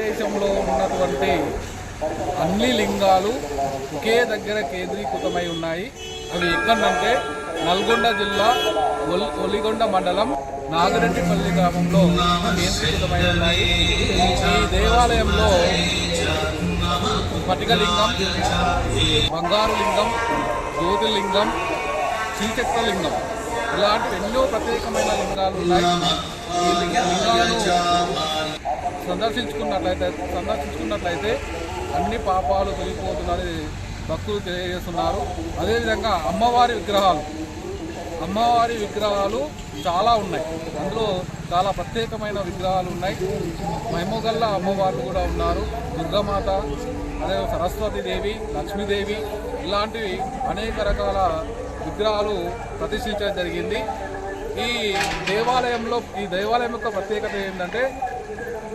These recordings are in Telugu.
దేశంలో ఉన్నటువంటి అన్ని లింగాలు ఒకే దగ్గర కేంద్రీకృతమై ఉన్నాయి. అవి ఎక్కడంటే నల్గొండ జిల్లా ఒలిగొండ మండలం నాగరెడ్డిపల్లి గ్రామంలో కేంద్రీకృతమై ఉన్నాయి. ఈ దేవాలయంలో పటికలింగం బంగారు లింగం జ్యోతిర్లింగం శ్రీచక్రలింగం ఇలాంటి ఎన్నో ప్రత్యేకమైన లింగాలు ఉన్నాయి. ఈ లింగాలను సందర్శించుకున్నట్లయితే సందర్శించుకున్నట్లయితే అన్ని పాపాలు తొలగిపోతున్నారని భక్తులు తెలియజేస్తున్నారు. అదేవిధంగా అమ్మవారి విగ్రహాలు. అమ్మవారి విగ్రహాలు చాలా ఉన్నాయి. అందులో చాలా ప్రత్యేకమైన విగ్రహాలు ఉన్నాయి. మహిమగల్ల అమ్మవార్లు కూడా ఉన్నారు. దుర్గామాత అదే సరస్వతీదేవి లక్ష్మీదేవి ఇలాంటివి అనేక రకాల విగ్రహాలు ప్రతిష్ఠించడం జరిగింది. ఈ దేవాలయంలో ఈ దేవాలయం యొక్క ప్రత్యేకత ఏంటంటే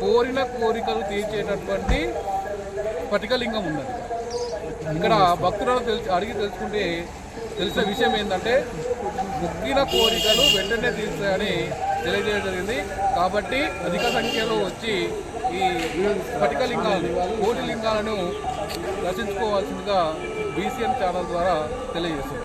కోరిన కోరికలు తీర్చేటటువంటి స్ఫటికలింగం ఉన్నది. ఇక్కడ భక్తులను తెలిసి అడిగి తెలుసుకుంటే తెలిసిన విషయం ఏంటంటే ముగ్గిన కోరికలు వెంటనే తీరుతాయని తెలియజేయడం జరిగింది. కాబట్టి అధిక సంఖ్యలో వచ్చి ఈ స్ఫటికలింగాలను కోటి లింగాలను దర్శించుకోవాల్సిందిగా బీసీఎన్ ఛానల్ ద్వారా తెలియజేస్తుంది